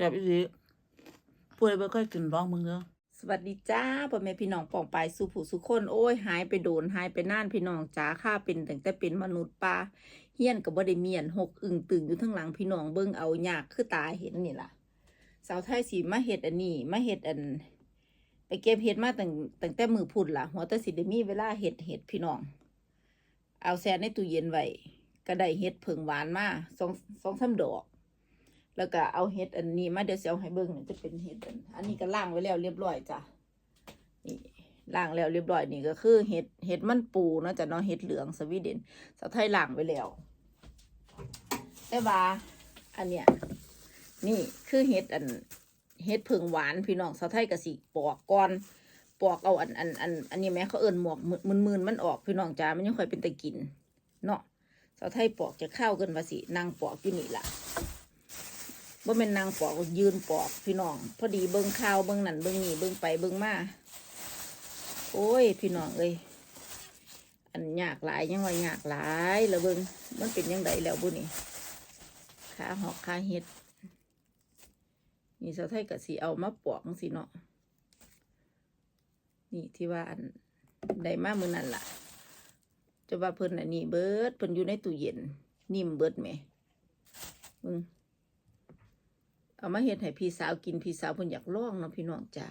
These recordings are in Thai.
จับอีสิพูดไปค่อยกินร้องมึงเนอะสวัสดีจ้าพ่อแม่พี่น้องปองปายสู่ผู้สุคนโอ้ยหายไปโดนหายไปน่านพี่น้องจ้าข้าเป็นตั้งแต่เป็นมนุษย์ป่าเฮียนกับบ่ได้เมียนหกอึ่งตึงอยู่ทั้งหลังพี่น้องเบิ่งเอายากคือตาเห็นนี่ล่ะสาวไทยสีมาเฮ็ดอันนี้มาเฮ็ดอัน ไปเก็บเห็ดมาตั้งตั้งแต่มือพุ่นล่ะ หัวต่สิได้มีเวลาเฮ็ดเห็ดพี่น้อง เอาแช่ในตู้เย็นไว้ก็ได้เห็ดเผิงหวานมาสองสองสามดอก แล้วก็เอาเห็ดอันนี้มาเดี๋ยวสิเอาให้เบิ่งเนี่ยจะเป็นเห็ดอันอันนี้ก็ล้างไว้แล้วเรียบร้อยจ้ะนี่ล้างแล้วเรียบร้อยนี่ก็คือเห็ดเห็ดมันปูเนาะจ้ะเนาะเห็ดเหลืองสวีเดนสาวไทยล้างไว้แล้วแต่ว่าอันเนี้ยนี่คือเห็ดอันเห็ดเผิงหวานพี่น้องสาวไทยก็สิปอกก่อนปอกเอาอันอันอันอันนี้แม่เขาเอิ้นหมวกมืนมืนมันออกพี่น้องจ้ามันยังค่อยเป็นตะกินเนาะสาวไทยปอกจะเข้าวกันว่าสินางปอกอยู่นี่ละ ว่าเป็นนางปอกยืนปอกพี่น้อง พอดีเบิ้งข่าวเบิ้งนั่นเบิ้งนี่เบิ้งไปเบิ้งมาโอ้ย พี่น้องเอ้ยอันยากหลายยังว่ายากหลายแล้วเบิ้งมันเป็นยังไงแล้วบุนี่ขาหอกขาเห็ดนี่สาวไทยกับสีเอามาปอกสิเนาะนี่ที่ว่าอันได้มามือนั่นล่ะจะว่าเพิ่นอันนี้เบิดเพิ่นอยู่ในตู้เย็น นิ่มเบิดไหมมึง เอามาเฮ็ดให้พี่สาวกินพี่สาวเพิ่นอยากลองเนาะพี่น้องจ้า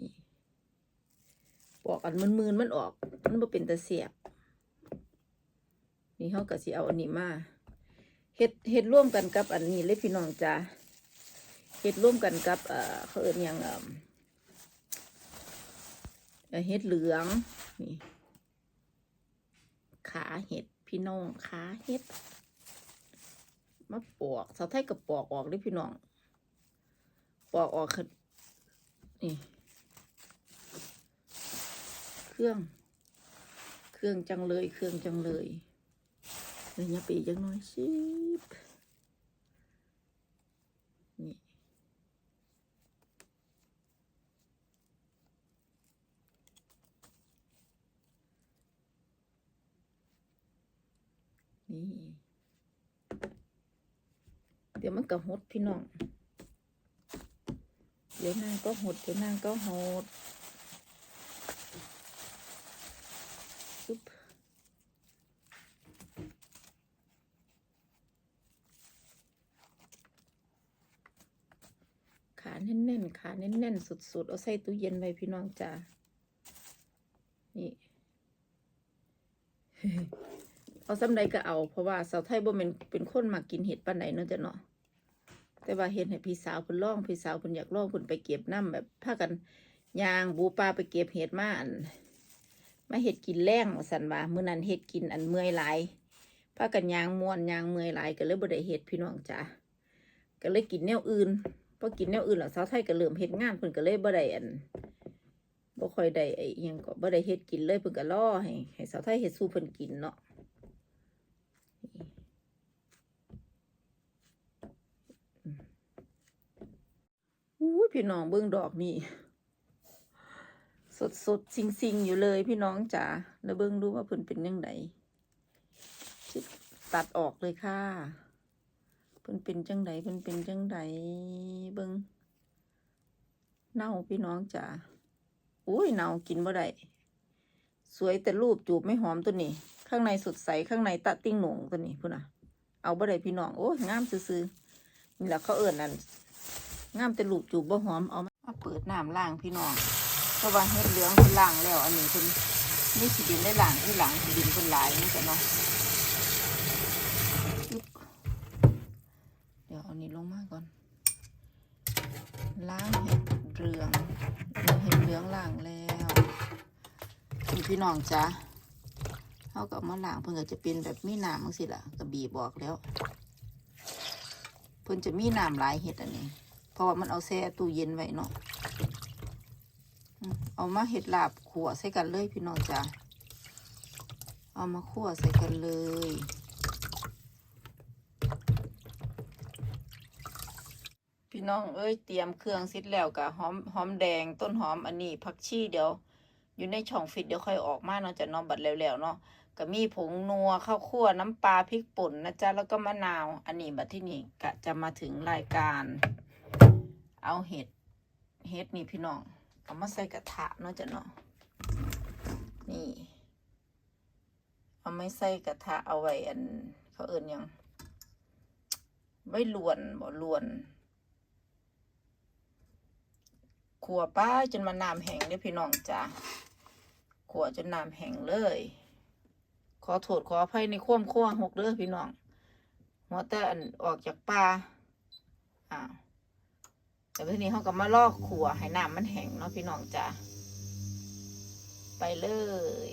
นี่ปอกอันมืนๆมันออก มันบ่เป็นตะเสียบ นี่เฮาก็สิเอาอันนี้มาเฮ็ดเฮ็ดร่วมกันกับอันนี้เลยพี่น้องจ้าเฮ็ดร่วมกันกับเอ่อเขาเอิ้นหยังเอ่อเฮ็ดเหลืองนี่ขาเห็ดพี่น้องขาเห็ด มาปอกสาวไทยกับปอกออกเลยพี่น้อง ปอกออกคือนี่ เครื่อง เครื่องจังเลย เครื่องจังเลยเลยอย่าไปอีกจังน้อยชิบนี่ นี่ เดี๋ยวมันก็หดพี่น้อง เดี๋ยวนางก็หด เดี๋ยวนางก็หดซุบขาแน่นๆขาแน่นๆสุดๆ เอาใส่ตู้เย็นไว้พี่น้องจ้านี่เอาซ้ำใดก็เอา เพราะว่าสาวไทยบ่เป็นเป็นคนมากินเห็ดปานใดเนาะจ้ะเนาะ แต่ว่าเห็ดให้พี่สาวเพิ่นลองพี่สาวเพิ่นอยากลองเพิ่นไปเก็บน้ำแบบพากันยางบูปลาไปเก็บเห็ดมาอันมาเห็ดกินแรงสันว่ามื้อนั้นเห็ดกินอันเมื่อยหลายพากันยางม่วนยางเมื่อยหลายก็เลยบ่ได้เห็ดพี่น้องจ้ะก็เลยกินแนวอื่นพอกินแนวอื่นแล้วสาวไทยก็เริ่มเฮ็ดงานเพิ่นก็เลยบ่ได้อันบ่ค่อยได้ไอ้อิหยังก็บ่ได้เฮ็ดกินเลยเพิ่นก็รอให้ให้สาวไทยเฮ็ดสู่เพิ่นกินเนาะ พี่น้องเบิ้องดอกนี่สดสดสิงสิงๆอยู่เลยพี่น้องจ๋าแล้วเบิ้องดูว่าเพิ่นเป็นยังไงตัดออกเลยค่ะ เพิ่นเป็นจังไดเพิ่นเป็นจังไดเบิ้งเน่าพี่น้องจ๋าอุ้ยเน่ากินบ่ได้สวยแต่รูปจูบไม่หอมตัวนี้ ข้างในสดใสข้างในตะติ้งหนงตัวนี้พุ่นน่ะ เอาบ่ได้พี่น้องโอ้ยงามซื่อๆนี่แหละเขาเอิ้นนั่น งามแต่ลูกจูบบ่หอมเอามาเปิดน้ำล้างพี่น้องเพราะว่าเฮ็ดเหลืองเพิ่นล้างแล้ว อันนี้เพิ่นนี่สิดินได้ล้างที่หลังสิดินเพิ่นหลายนี่จ้ะเนาะเดี๋ยวเอานี้ลงมาก่อน ล้างเห็ดเหลืองเห็ดเหลืองล้างแล้วนี่พี่น้องจ้ะเขาก็เอามาล้างเพิ่นก็จะเป็นแบบมีน้ำจังซี่ล่ะก็บีบออกแล้ว เพิ่นจะมีน้ำหลายเห็ดอันนี้ เพราะว่ามันเอาแช่ตู้เย็นไว้เนาะเอามาเห็ดลาบขัวใส่กันเลยพี่น้องจ้ะเอามาขั่วใส่กันเลยพี่น้องเอ้ยเตรียมเครื่องเสร็จแล้วกะหอมหอมแดงต้นหอมอันนี้ผักชีเดี๋ยว อยู่ในช่องฟิตเดี๋ยวค่อยออกมาเนาะจะเนอนบัดแล้วๆเนาะก็มีผงนัวข้าวคั่วน้ำปลาพริกป่นนะจ๊ะแล้วก็มะนาว อันนี้บัดที่นี่ก็จะมาถึงรายการ เอาเห็ด เห็ดนี่พี่น้อง เอามาใส่กระทะเนาะจ้ะเนาะ นี่ เอาไม่ใส่กระทะเอาไว้อัน เขาเอิ่ยัง ไว้ลวนบ่ลวนขัวป้าจนมาน้ำแห้งเด้อพี่น้องจ้ะขัวจนน้ำแห้งเลย ขอโทษขออภัยในความขั้วหกเด้อพี่น้องหัวแต่อันออกจากป่าอ้าว แต่ทีนี้เขาก็มาลอกขัวให้น้ำมันแห้งเนาะพี่น้องจ้ะไปเลย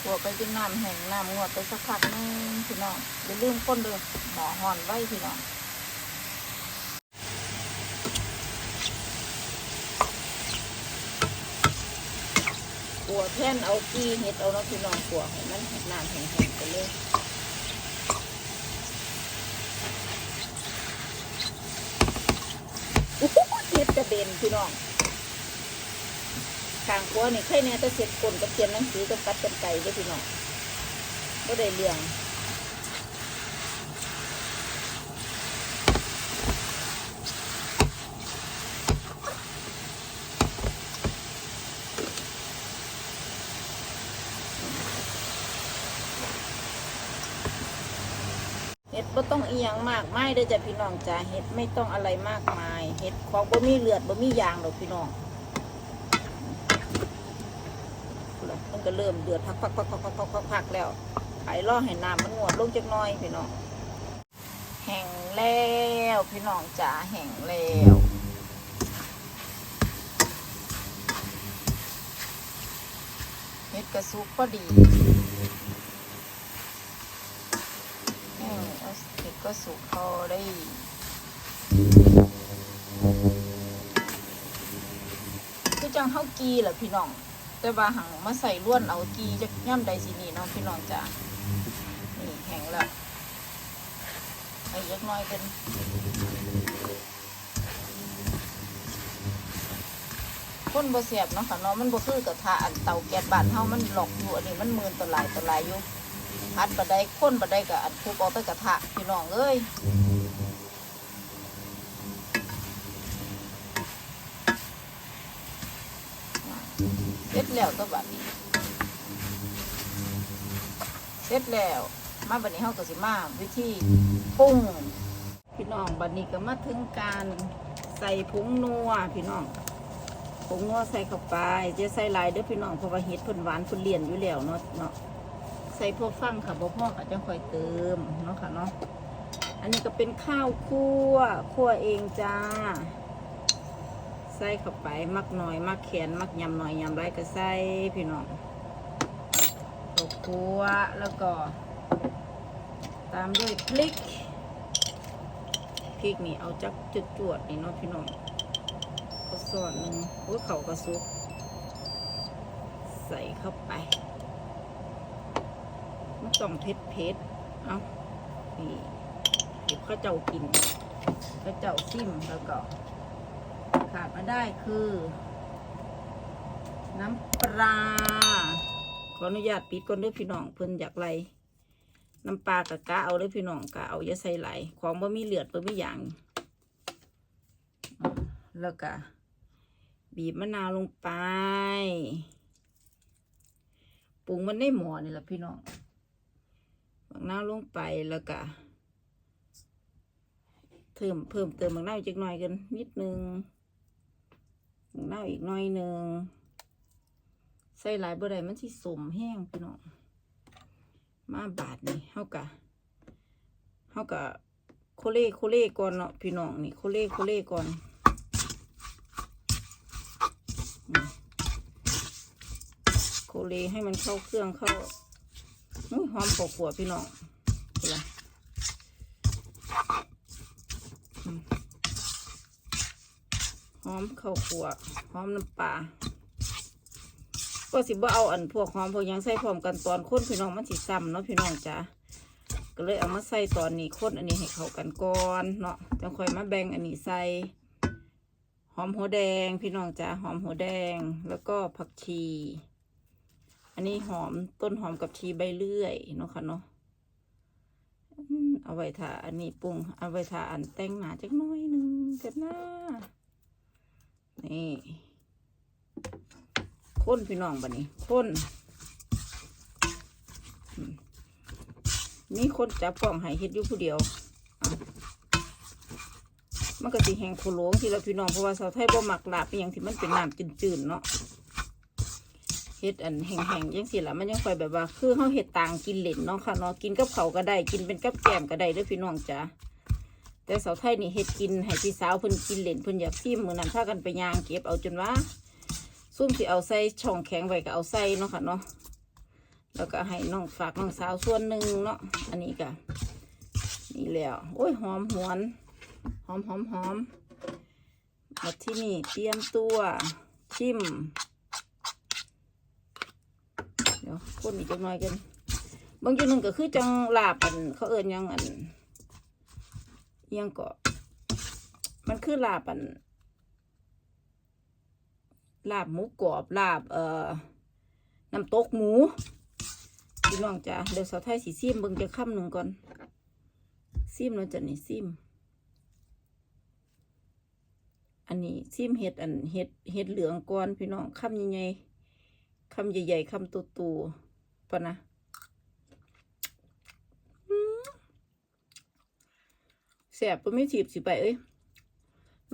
ขัวไปจนน้ำแห้งน้ำงวดไปสักพักนึงพี่น้องอย่าลืมก้นเด้อหมอหอนไว้พี่น้อง ขัวแท่นเอากี้เห็ดเอาเนาะพี่น้องขัวให้มันน้ำแข็งๆไปเลยอู้หูเห็ดกระเด็นพี่น้องข้างขัวนี่ใครเนี่ยจะเสียบกลนกับเขียนหนังสือกับกัดกันไก่เด้อพี่น้องก็ได้เรื่อง เห็ดบ่ต้องอียังมากไม่เด้จ้ะพี่น้องจ้ะเห็ดไม่ต้องอะไรมากมายเห็ดของบ่มีเลือดบ่มียางดอกพี่น้องมันก็เริ่มเดือดพักพักพักพักพักพักพักพักแล้วไอ้ล่อให้น้ำมันงวดลงจักหน่อยพี่น้องแห้งแล้วพี่น้องจ๋าแห้งแล้วเห็ดกระซุกพอดี แห้งเอาเห็ดก็ สุกพอได้คือจังเฮากีแหละพี่น้อง แต่ว่าหังมาใส่ล้วนเอากีจะย่ำใดสินี่เนาะพี่น้องจ้ะนี่แห้งแล้วไอ้เยักน้อยเป็นคนบ่เสียบเนาะค่ะเนาะมันบ่คือกระทะอันเตาแก๊สบ้านเฮามันหลอกอยู่อันนี้มันมืนตะลายตะลายอยู่ พัดบะไดข้นบะไดกับอันคุบเอาไปกระทะพี่น้องเอ้ยเสร็จแล้วตัวบัดนี้เสร็จแล้ว มาบัดนี้เฮาก็สิมาวิธีปรุงพี่น้องบัดนี้ก็มาถึงการใส่ผงนัวพี่น้องผงนัวใส่เข้าไปจะใส่ลายเด้อพี่น้องเพราะว่าเห็ดเพิ่นหวานเพิ่นเลี่ยนอยู่แล้วเนาะเนาะ ใส่พวกฟังค่ะบ่พ่อก็จะค่อยเติมเนาะค่ะเนาะอันนี้ก็เป็นข้าวคั่วคั่วเองจ้า ใส่เข้าไปมักหน่อย มักแขนมักยำหน่อยยำไรก็ใส่พี่น้องข้าวคั่วแล้วก็ ตามด้วยพริกพริกนี่เอาจักจุดจวดนี่เนาะพี่น้องก็ส่วนหนึ่งโอ้ยเขากระซุก ใส่เข้าไป มันต้องเผ็ดเผ็ดเอานี่เดี๋ยวข้าเจ้ากินข้าเจ้าซิมแล้วก็ ขาดมาได้คือ น้ำปลา ขออนุญาตปิดก่อนเด้วยพี่น้องเพิ่นอยากไรน้ำปลากะกะเอาเด้วยพี่น้องกะเอาอย่าใส่ไหลของบ่มีเหลือดบ่มีอย่างแล้วก็บีบมะนาวลงไปปรุงมันได้หมอนี่แหละพี่น้อง บักนาวลงไปแล้วก็เพิ่มเพิ่มเติมบักนาวอีกจักหน่อยกันนิดนึงบักนาวอีกหน่อยหนึ่งใส่หลายบ่ได้มันสิสมแห้งพี่น้องมาบาดนี่เฮากะเฮากะโคเล่โคเล่ก่อนเนาะพี่น้องนี่โคเล่โคเล่ก่อนโคเลให้มันเข้าเครื่องเข้า หอมปกหัวพี่น้องดูละอืมหอมข้าวขัวหอมน้ำปลาก็สิบ่เอาอันพวกหอมพวกยังใส่พร้อมกันตอนคนพี่น้องมันสิซ้ำเนาะพี่น้องจ้ะก็เลยเอามาใส่ตอนนี้คนอันนี้ให้เข้ากันก่อนเนาะจะค่อยมาแบ่งอันนี้ใส่หอมหัวแดงพี่น้องจ้าหอมหัวแดงแล้วก็ผักชี อันนี้หอมต้นหอมกับชีใบเลื่อยเนาะค่ะเนาะเอาไว้ทาอันนี้ปรุงเอาไว้ทาอันแต่งหนาจักน้อยหนึงกันนะนี่ข้นพี่น้องบันนี้ข้นอืมมีคนจับกล่องให้เฮ็ดอยู่ผู้เดียวมันก็สิแห้งโคโลงทีละพี่น้องเพราะว่าสาวไทยบ่มักลาบอย่างที่มันเป็นน้ำจืดๆเนาะ เฮ็ดอันแห้งๆจังสิละมันยังคอยแบบว่า คือเฮาเฮ็ดต่างกินเหล่นเนาะค่ะเนาะกินกับเขาก็ได้กินเป็นกับแกมก็ได้ด้อพี่น้องจ้ะแต่สาวไทยนี่เฮ็ดกินให้พี่สาวเพิ่นกินเหล่นเพิ่นอยากซิมมือนั้นพากันไปยางเก็บเอาจนว่าซุ่มสิเอาใส่ช่องแข็งไว้ก็เอาใส่เนาะค่ะเนาะแล้วก็ให้น้องฝากน้องสาวส่วนหนึ่งเนาะอันนี้ก็นี่แล้วโอ้ยหอมหวนหอมหอมหอมมาที่นี่เตรียมตัวชิม ดี๋ยวคนอีกจักหน่อยกันบางอย่หนึ่งก็คือจังลาบอัน เขาเอิญยังอันยังก็ มันคือลาบอัน ลาบหมูกรอบลาบ เอ่อน้ำตกหมูพี่น้องจ้ะเดี๋ยวสาวไทยสีซิมเบิ่งจะค่ำหนึ่งก่อนซิมเราจะนี่ซิมอันนี้ซิมเห็ดอันเห็ดเห็ดเหลืองก่อนพี่น้องคำใหญ่ๆ คำใหญ่ๆคำโตๆปะนะแสบก็ไม่ถีบสิไปเอ้ย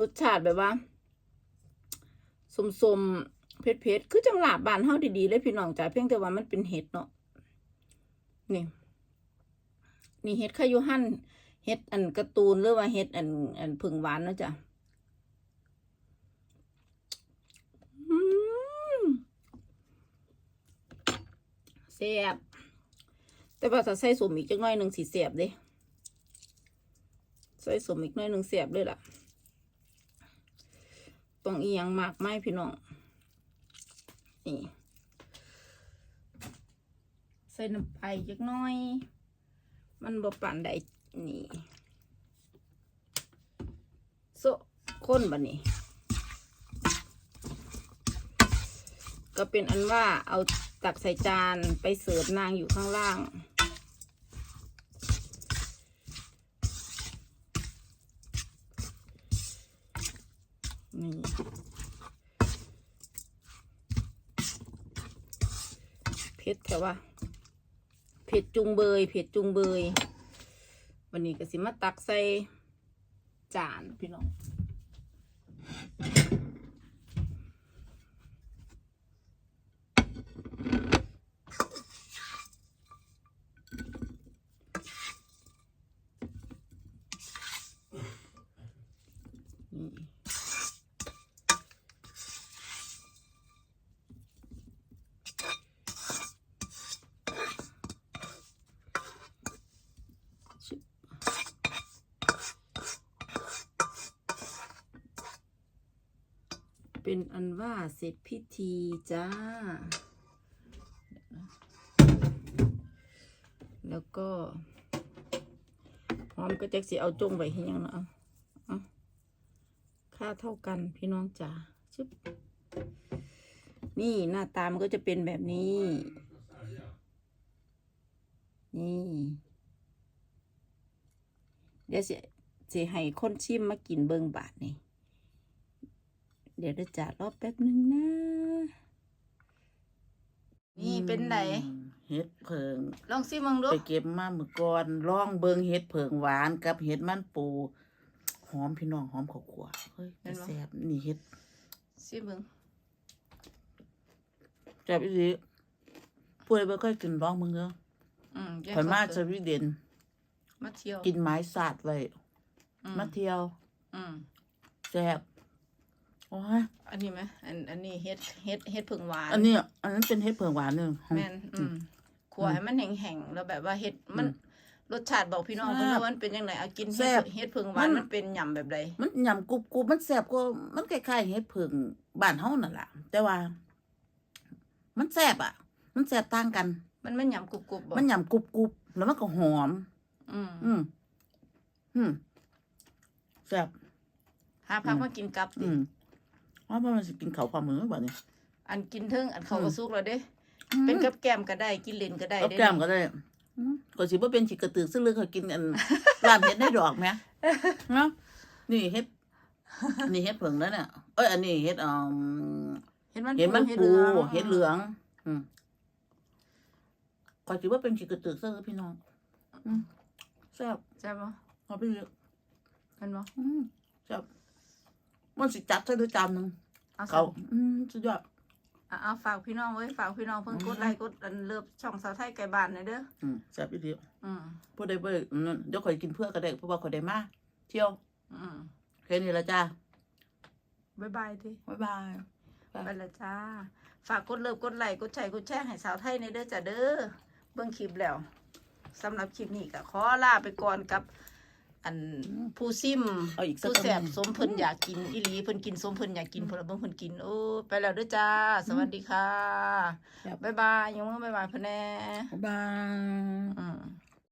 รสชาติแบบว่าสมๆเผ็ดๆคือจังหลาบบานเฮาดีๆเลยพี่น้องจ้าเพียงแต่ว่ามันเป็นเห็ดเนาะนี่นี่เห็ดขยุหันเห็ดอันการ์ตูนหรือว่าเห็ดอันอันผึ่งหวานเนาะจ้ะ อืม แซ่บแต่ว่าถ้าใส่สมอีกจักหน่อยหนึ่งสีแซ่บเด้ใส่สมอีกน่อยหนึ่งแซ่บเลยล่ะต้องอียังมากไหมพี่น้องนี่ใส่น้ำไปจักน่อย มันบ่ปานใดนี่โซะข้นบะนี่ก็เป็นอันว่าเอา ตักใส่จานไปเสิร์ฟนางอยู่ข้างล่าง นี่เผ็ดแต่ว่าเผ็ดจุงเบยเผ็ดจุงเบย วันนี้ก็สิมาตักใส่จานพี่น้อง เป็นอันว่าเสร็จพิธีจ้า แล้วก็พร้อมก็จะสิเอาจงไว้ให้ยังเนาะเอาเอาค่าเท่ากันพี่น้องจ๋าชึบนี่หน้าตามันก็จะเป็นแบบนี้ นี่ เดี๋ยวสิสิให้คนชิมมากินเบิงบาทนี่ เดี๋ยวจะจ่ารอบแป๊บหนึ่งนะ นี่เป็นไหนเห็ดเผิง ลองซิมึงดูไปเก็บมาเมื่อก่อนลองเบิงเห็ดเผิงหวานกับเห็ดมันปูหอมพี่น้องหอมข้าวคั่วเฮ้ยแต่แซ่บนี่เห็ดซิมึงแซ่บอีหลีป่วยบ่ค่อยกินร้องมึงเด้ออืมแยกข่อยมาสสดวีเดนๆมาเที่ยว กินไม้สาดไว้อืมมาเที่ยวอืมแซ่บ โอ้ยอันนี้ไหมอันอันนี้เฮ็ดเฮ็ดเฮ็ดผึ่งหวาน อันนี้ อันนั้นเป็นเห็ดเผิงหวานหนึ่งแม่นอืมขัวให้มันแห้งๆแล้วแบบว่าเฮ็ดมันอืมรสชาติบอกพี่น้องแซ่บเพิ่นว่ามันเป็นยังไงเอากินแซ่เฮ็บดเฮ็ดผึ่งหวานมันมันเป็นหย่ำแบบใดมันยำกรุบกรุบมันแซ่บกว่ามันคล้ายๆเห็ดเผิงบ้านเฮานั่นแหละแต่ว่า มันแซ่บอะ มันแซ่บต่างกัน มันมันหย่ำกรุบๆบ่มันยำกรุบกรุบแล้วมันก็หอม อืมอืมอืมแซ่บหาพักอืมมากินกับ อืดิมว่ามันสิกินข้าวความมือบ่เนี่ยอันกินเทิงอันเขาอืก็มสุกแล้วเด้ เป็นกับแกล้มก็ได้กินเล่นก็ได้เอาเด้แก้มก็ได้อืมก็สิบ่เป็นสิกระตือซึ่งเลือกเขากินกันร้านเฮ็ดได้ดอกไหมเนาะนี่เฮ็ดนี่เฮ็ดเผิงแล้วเนี่ยเอ้ยอันนี้เฮ็ดอ่า เห็นมันเห็ดมันเห็ดปูเหลืองเห็ดเหลือง อืมก็ถือว่าเป็นจิกกระตือเสื้อพี่น้อง อืมแซ่บใช่ปะเอาไปเยอะเห็นปะอืมแซ่บ มันสิจัดใส่ด้วยจานหนึ่งเอาเขาเขา อืมสุดยอด เอาเอาฝากพี่น้องไว้ฝากพี่น้องเพิ่งอืมกดไลค์กดอันเลิฟช่องสาวไทยไก่บ้านหน่อยเด้ออืมแซ่บอีเดียวอืมพอได้เบิกนั่นเดี๋ยวข่อยกินเพื่อก็ได้เพราะว่าข่อยได้มาเที่ยวอืมแค่นี้ละจ้าบ๊ายบายดิบ๊ายบาย ไปละจ้า ฝากกดเลิฟกดไลค์กดแชร์กดแชร์ให้สาวไทยในเด้อจ้ะเด้อเบิ่งคลิปแล้วสำหรับคลิปนี้ก็ขอลาไปก่อนกับ อันผู้ซิมเอาอีกสักผู้แสบคำหนึ่งสมเพิ่นอยากกินอีหลีเพิ่นกินสมเพิ่นอยากกินเพิ่นเอาเบิ่งเพิ่นกินโอ้ไปแล้วเด้อจ้า สวัสดีค่ะครับ บ๊ายบายยกมือบ๊ายบายเพิ่นแน่ บ๊ายบาย อืม